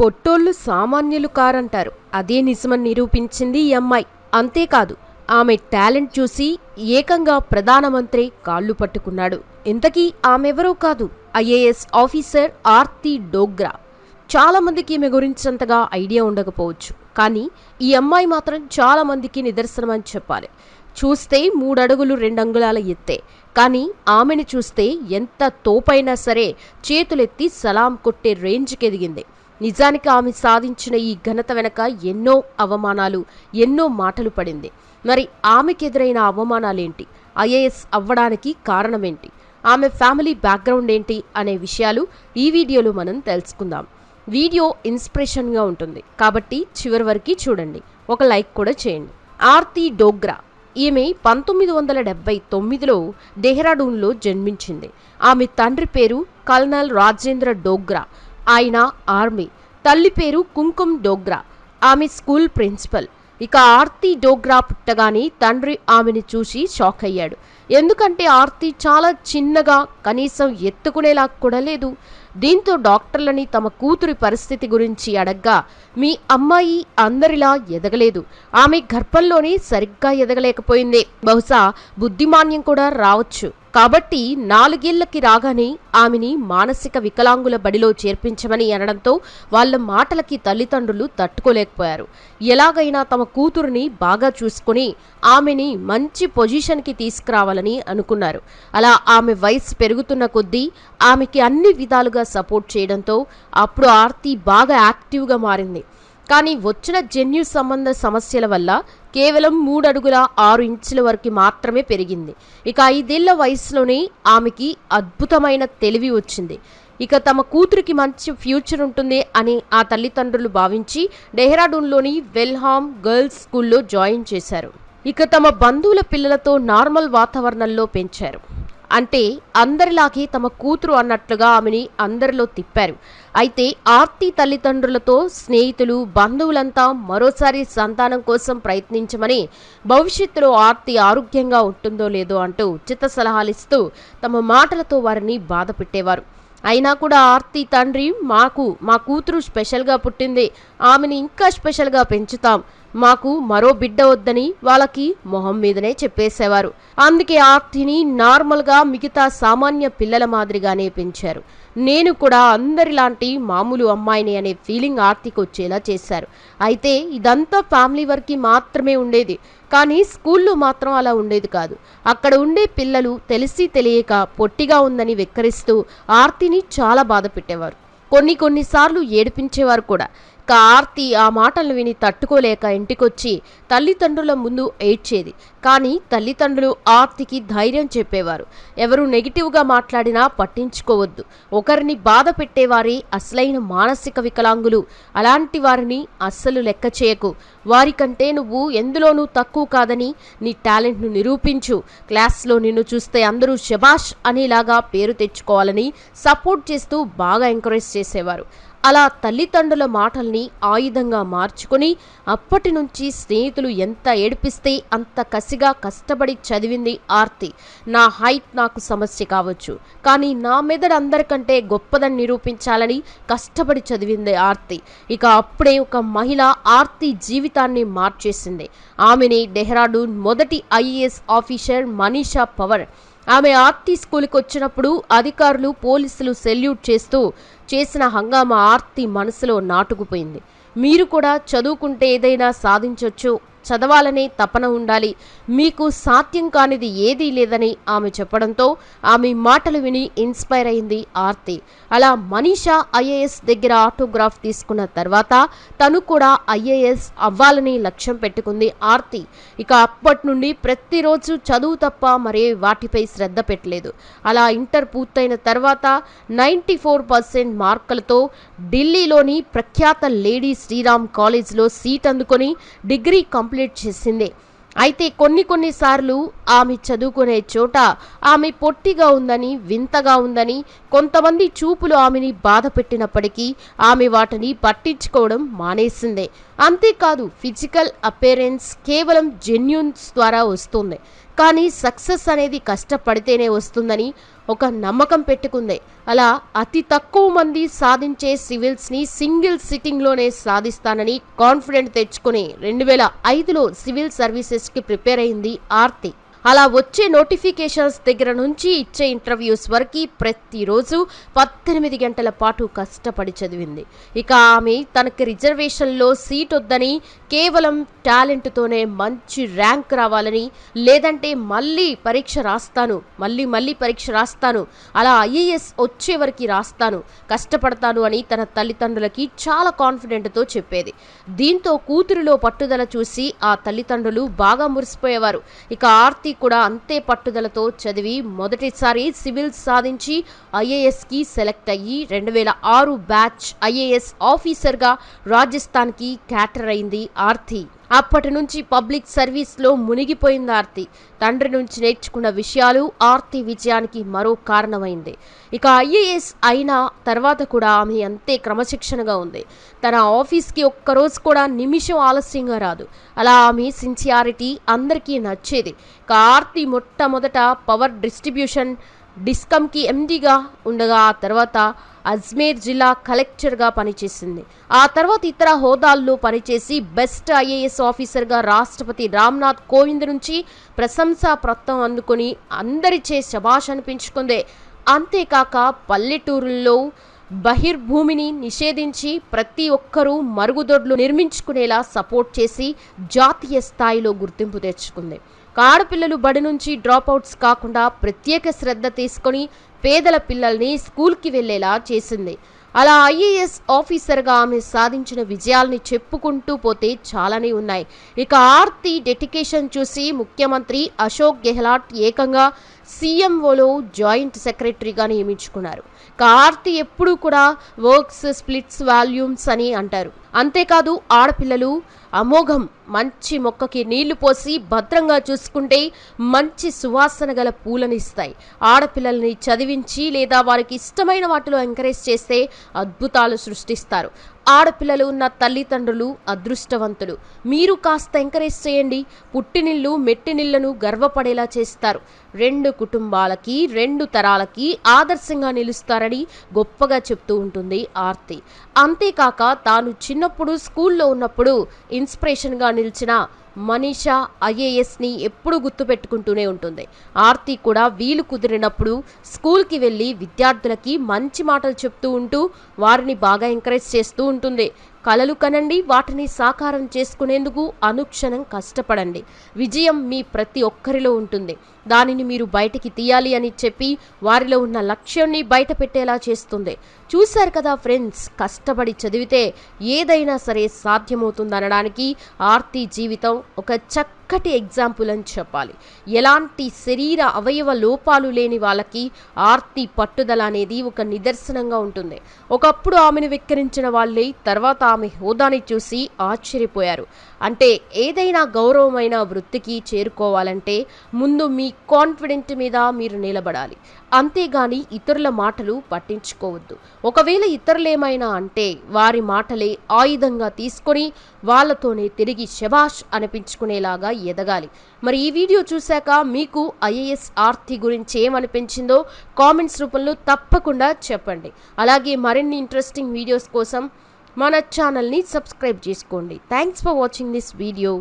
పొట్టోళ్ళు సామాన్యులు కారంటారు. అదే నిజమని నిరూపించింది ఈ అమ్మాయి. అంతేకాదు ఆమె టాలెంట్ చూసి ఏకంగా ప్రధానమంత్రి కాళ్ళు పట్టుకున్నాడు. ఇంతకీ ఆమెవరో కాదు? IAS officer Aarti Dogra. చాలా మందికి ఈమె గురించి అంతగా ఐడియా ఉండకపోవచ్చు. కానీ ఈ అమ్మాయి మాత్రం చాలా మందికి నిదర్శనం అని చెప్పాలి. చూస్తే మూడడుగులు రెండంగుళాల ఎత్తే. కానీ ఆమెను చూస్తే ఎంత తోపైనా సరే చేతులెత్తి సలాం కొట్టే రేంజ్కి ఎదిగింది నిజానికి ఆమె సాధించిన ఈ ఘనత వెనక ఎన్నో అవమానాలు ఎన్నో మాటలు పడింది. మరి ఆమెకు ఎదురైన అవమానాలేంటి? ఐఏఎస్ అవ్వడానికి కారణమేంటి? ఆమె ఫ్యామిలీ బ్యాక్గ్రౌండ్ ఏంటి అనే విషయాలు ఈ వీడియోలో మనం తెలుసుకుందాం. వీడియో ఇన్స్పిరేషన్గా ఉంటుంది. కాబట్టి చివరి వరకు చూడండి. ఒక లైక్ కూడా చేయండి. ఆర్తి డోగ్రా. ఈమె పంతొమ్మిది వందల డెబ్బై తొమ్మిదిలో డెహ్రాడూన్లో జన్మించింది. ఆమె తండ్రి పేరు కల్నల్ రాజేంద్ర డోగ్రా. ఆయన ఆర్మీ. తల్లి పేరు కుంకుమ్ డోగ్రా. ఆమె స్కూల్ ప్రిన్సిపల్. ఇక ఆర్తి డోగ్రా పుట్టగానే తండ్రి ఆమెను చూసి షాక్ అయ్యాడు. ఎందుకంటే ఆర్తి చాలా చిన్నగా కనీసం ఎత్తుకునేలా కూడా లేదు. దీంతో డాక్టర్లని తమ కూతురి పరిస్థితి గురించి అడగ్గా మీ అమ్మాయి అందరిలా ఎదగలేదు. ఆమె గర్భంలోనే సరిగ్గా ఎదగలేకపోయింది. బహుశా బుద్ధిమాన్యం కూడా రావచ్చు. కాబట్టి నాలుగేళ్ళకి రాగానే ఆమెని మానసిక వికలాంగుల బడిలో చేర్పించమని అనడంతో వాళ్ళ మాటలకి తల్లిదండ్రులు తట్టుకోలేకపోయారు. ఎలాగైనా తమ కూతురుని బాగా చూసుకుని ఆమెని మంచి పొజిషన్కి తీసుకురావాలని అనుకున్నారు. అలా ఆమె వయసు పెరుగుతున్న కొద్దీ ఆమెకి అన్ని విధాలుగా సపోర్ట్ చేయడంతో అప్పుడు ఆర్తి బాగా యాక్టివ్గా మారింది. కానీ వచ్చిన జన్యు సంబంధ సమస్యల వల్ల కేవలం మూడు అడుగుల ఆరు ఇంచుల వరకు మాత్రమే పెరిగింది. ఇక ఐదేళ్ళ వయసులోనే ఆమెకి అద్భుతమైన తెలివి వచ్చింది. ఇక తమ కూతురికి మంచి ఫ్యూచర్ ఉంటుంది అని ఆ తల్లిదండ్రులు భావించి డెహ్రాడూన్లోని వెల్హామ్ గర్ల్స్ స్కూల్లో జాయిన్ చేశారు. ఇక తమ బంధువుల పిల్లలతో నార్మల్ వాతావరణంలో పెంచారు. అంటే అందరిలాగే తమ కూతురు అన్నట్లుగా ఆమెని అందరిలో తిప్పారు. అయితే ఆర్తి తల్లిదండ్రులతో స్నేహితులు బంధువులంతా మరోసారి సంతానం కోసం ప్రయత్నించమని భవిష్యత్తులో ఆర్తి ఆరోగ్యంగా ఉంటుందో లేదో అంటూ ఉచిత సలహాలు ఇస్తూ తమ మాటలతో వారిని బాధ పెట్టేవారు అయినా కూడా ఆర్తి తండ్రి మాకు మా కూతురు స్పెషల్గా పుట్టింది. ఆమెని ఇంకా స్పెషల్గా పెంచుతాం. మాకు మరో బిడ్డ వద్దని వాళ్ళకి మొహం మీదనే చెప్పేసేవారు. అందుకే ఆర్తిని నార్మల్గా మిగతా సామాన్య పిల్లల మాదిరిగానే పెంచారు. నేను కూడా అందరిలాంటి మామూలు అమ్మాయిని అనే ఫీలింగ్ ఆర్తికి వచ్చేలా చేశారు. అయితే ఇదంతా ఫ్యామిలీ వరకు మాత్రమే ఉండేది. కానీ స్కూల్లో మాత్రం అలా ఉండేది కాదు. అక్కడ ఉండే పిల్లలు తెలిసి తెలియక పొట్టిగా ఉందని వెక్కరిస్తూ ఆర్తిని చాలా బాధ పెట్టేవారు. కొన్ని కొన్నిసార్లు ఏడిపించేవారు కూడా. ఇక ఆర్తి ఆ మాటలను విని తట్టుకోలేక ఇంటికొచ్చి తల్లిదండ్రుల ముందు ఏడ్చేది. కానీ తల్లిదండ్రులు ఆర్తికి ధైర్యం చెప్పేవారు. ఎవరు నెగిటివ్గా మాట్లాడినా పట్టించుకోవద్దు. ఒకరిని బాధ పెట్టేవారి అసలైన మానసిక వికలాంగులు. అలాంటి వారిని అస్సలు లెక్క చేయకు. వారికంటే నువ్వు ఎందులోనూ తక్కువ కాదని నీ టాలెంట్ను నిరూపించు. క్లాస్లో నిన్ను చూస్తే అందరూ శబాష్ అనేలాగా పేరు తెచ్చుకోవాలని సపోర్ట్ చేస్తూ బాగా ఎంకరేజ్ చేసేవారు. అలా తల్లిదండ్రుల మాటల్ని ఆయుధంగా మార్చుకొని అప్పటి నుంచి స్నేహితులు ఎంత ఏడిపిస్తే అంత కసిగా కష్టపడి చదివింది ఆర్తి. నా హైట్ నాకు సమస్య కావచ్చు కానీ నా మెదడు అందరికంటే గొప్పదని నిరూపించాలని కష్టపడి చదివింది ఆర్తి. ఇక అప్పుడే ఒక మహిళ ఆర్తి జీవితాన్ని మార్చేసింది. ఆమెని డెహ్రాడూన్ మొదటి ఐఏఎస్ ఆఫీసర్ మనీషా పవర్ ఆమె ఆర్తి స్కూల్కి వచ్చినప్పుడు అధికారులు పోలీసులు సెల్యూట్ చేస్తూ చేసిన హంగామా ఆర్తి మనసులో నాటుకుపోయింది. మీరు కూడా చదువుకుంటే ఏదైనా సాధించవచ్చు చదవాలనే తపన ఉండాలి. మీకు సాధ్యం కానిది ఏదీ లేదని ఆమె చెప్పడంతో ఆమె మాటలు విని ఇన్స్పైర్ అయింది ఆర్తి. అలా మనీషా ఐఏఎస్ దగ్గర ఆటోగ్రాఫ్ తీసుకున్న తర్వాత తను కూడా ఐఏఎస్ అవ్వాలని లక్ష్యం పెట్టుకుంది ఆర్తి. ఇక అప్పటి నుండి ప్రతిరోజు చదువు తప్ప మరే వాటిపై శ్రద్ధ పెట్టలేదు. అలా ఇంటర్ పూర్తయిన తర్వాత నైంటీ ఫోర్ పర్సెంట్ మార్కులతో ఢిల్లీలోని ప్రఖ్యాత లేడీ శ్రీరామ్ కాలేజ్లో సీట్ అందుకొని డిగ్రీ కంప్లీట్ చేసింది. అయితే కొన్ని కొన్నిసార్లు ఆమె చదువుకునే చోట ఆమె పొట్టిగా ఉందని వింతగా ఉందని కొంతమంది చూపులు ఆమెని బాధ పెట్టినప్పటికీ ఆమె వాటిని పట్టించుకోవడం మానేసిందే. అంతేకాదు ఫిజికల్ అపేరెన్స్ కేవలం జెన్యున్స్ ద్వారా వస్తుంది. కానీ సక్సెస్ అనేది కష్టపడితేనే వస్తుందని ఒక నమ్మకం పెట్టుకుంది. అలా అతి తక్కువ మంది సాధించే సివిల్స్ని సింగిల్ సిట్టింగ్లోనే సాధిస్తానని కాన్ఫిడెంట్ తెచ్చుకుని రెండు వేల ఐదులో సివిల్ సర్వీసెస్కి ప్రిపేర్ అయింది ఆర్తి. అలా వచ్చే నోటిఫికేషన్స్ దగ్గర నుంచి ఇచ్చే ఇంటర్వ్యూస్ వరకు ప్రతిరోజు పద్దెనిమిది గంటల పాటు కష్టపడి చదివింది. ఇక ఆమె తనకి రిజర్వేషన్లో సీట్ వద్దని కేవలం టాలెంట్తోనే మంచి ర్యాంక్ రావాలని లేదంటే మళ్ళీ పరీక్ష రాస్తాను మళ్ళీ మళ్ళీ పరీక్ష రాస్తాను అలా ఐఏఎస్ వచ్చే వరకు రాస్తాను కష్టపడతాను అని తన తల్లిదండ్రులకి చాలా కాన్ఫిడెంట్తో చెప్పేది. దీంతో కూతురిలో పట్టుదల చూసి ఆ తల్లిదండ్రులు బాగా మురిసిపోయేవారు. ఇక ఆర్తి కూడా అంతే పట్టుదలతో చదివి మొదటిసారి సివిల్ సాధించి ఐఏఎస్కి సెలెక్ట్ అయ్యి రెండు వేల ఆరు బ్యాచ్ ఐఏఎస్ ఆఫీసర్గా రాజస్థాన్కి క్యాటర్ అయింది ఆర్తి. అప్పటి నుంచి పబ్లిక్ సర్వీస్లో మునిగిపోయింది ఆర్తి. తండ్రి నుంచి నేర్చుకున్న విషయాలు ఆర్తి విజయానికి మరో కారణమైంది. ఇక ఐఏఎస్ అయిన తర్వాత కూడా ఆమె అంతే క్రమశిక్షణగా ఉంది. తన ఆఫీస్కి ఒక్కరోజు కూడా నిమిషం ఆలస్యంగా రాదు. అలా ఆమె సిన్సియారిటీ అందరికీ నచ్చేది. ఇక ఆర్తి మొట్టమొదట పవర్ డిస్ట్రిబ్యూషన్ డిస్కమ్కి ఎండీగా ఉండగా ఆ తర్వాత అజ్మేర్ జిల్లా కలెక్టర్గా పనిచేసింది. ఆ తర్వాత ఇతర హోదాల్లో పనిచేసి బెస్ట్ ఐఏఎస్ ఆఫీసర్గా రాష్ట్రపతి రామ్నాథ్ కోవింద్ నుంచి ప్రశంసా ప్రత్తం అందుకొని అందరిచే శభాష్ అనిపించుకుంది. అంతేకాక పల్లెటూరుల్లో బహిర్భూమిని నిషేధించి ప్రతి ఒక్కరూ మరుగుదొడ్లు నిర్మించుకునేలా సపోర్ట్ చేసి జాతీయ స్థాయిలో గుర్తింపు తెచ్చుకుంది. ఆడపిల్లలు బడి నుంచి డ్రాప్అవుట్స్ కాకుండా ప్రత్యేక శ్రద్ధ తీసుకొని పేదల పిల్లల్ని స్కూల్కి వెళ్ళేలా చేసింది. అలా ఐఏఎస్ ఆఫీసర్గా ఆమె సాధించిన విజయాల్ని చెప్పుకుంటూ పోతే చాలానే ఉన్నాయి. ఇక ఆర్తి డెడికేషన్ చూసి ముఖ్యమంత్రి అశోక్ గెహ్లాట్ ఏకంగా సీఎంఓలో జాయింట్ సెక్రటరీగా నియమించుకున్నారు. ఇక ఆర్తి ఎప్పుడూ కూడా వర్క్స్ స్ప్లిట్స్ వాల్యూమ్స్ అని అంటారు. అంతేకాదు ఆడపిల్లలు అమోఘం మంచి మొక్కకి నీళ్ళు పోసి భద్రంగా చూసుకుంటే మంచి సువాసన గల పూలనిస్తాయి ఆడపిల్లల్ని చదివించి లేదా వారికి ఇష్టమైన వాటిలో ఎంకరేజ్ చేస్తే అద్భుతాలు సృష్టిస్తారు. ఆడపిల్లలు ఉన్న తల్లిదండ్రులు అదృష్టవంతులు. మీరు కాస్త ఎంకరేజ్ చేయండి. పుట్టినిల్లు మెట్టినిళ్ళను గర్వపడేలా చేస్తారు. రెండు కుటుంబాలకి రెండు తరాలకి ఆదర్శంగా నిలుస్తారని గొప్పగా చెప్తూ ఉంటుంది ఆర్తి. అంతేకాక తాను చిన్నప్పుడు స్కూల్లో ఉన్నప్పుడు ఇన్స్పిరేషన్గా నిలిచిన మనీషా ఐఏఎస్ని ఎప్పుడు గుర్తుపెట్టుకుంటూనే ఉంటుంది. ఆర్తి కూడా వీలు కుదిరినప్పుడు స్కూల్కి వెళ్ళి విద్యార్థులకి మంచి మాటలు చెప్తూ ఉంటూ వారిని బాగా ఎంకరేజ్ చేస్తూ ఉంటుంది. కలలు కనండి వాటిని సాకారం చేసుకునేందుకు అనుక్షణం కష్టపడండి. విజయం మీ ప్రతి ఒక్కరిలో ఉంటుంది. దానిని మీరు బయటికి తీయాలి అని చెప్పి వారిలో ఉన్న లక్ష్యాన్ని బయట పెట్టేలా చేస్తుంది. చూశారు కదా ఫ్రెండ్స్ కష్టపడి చదివితే ఏదైనా సరే సాధ్యమవుతుందనడానికి ఆర్తి జీవితం ఒక చక్కటి ఎగ్జాంపుల్ అని చెప్పాలి. ఎలాంటి శరీర అవయవ లోపాలు లేని వాళ్ళకి ఆర్తి పట్టుదల అనేది ఒక నిదర్శనంగా ఉంటుంది. ఒకప్పుడు ఆమెను వెక్కిరించిన వాళ్ళే తర్వాత ఆమె హోదాని చూసి ఆశ్చర్యపోయారు. అంటే ఏదైనా గౌరవమైన వృత్తికి చేరుకోవాలంటే ముందు మీ కాన్ఫిడెంట్ మీద మీరు నిలబడాలి. అంతేగాని ఇతరుల మాటలు పట్టించుకోవద్దు. ఒకవేళ ఇతరులేమైనా అంటే వారి మాటలే ఆయుధంగా తీసుకొని వాళ్ళతోనే తిరిగి శబాష్ అనిపించుకునేలాగా ఎదగాలి. మరి ఈ వీడియో చూశాక మీకు ఐఏఎస్ ఆర్తి గురించి ఏమనిపించిందో కామెంట్స్ రూపంలో తప్పకుండా చెప్పండి. అలాగే మరిన్ని ఇంట్రెస్టింగ్ వీడియోస్ కోసం మన ఛానల్ని సబ్స్క్రైబ్ చేసుకోండి. Thanks for watching this video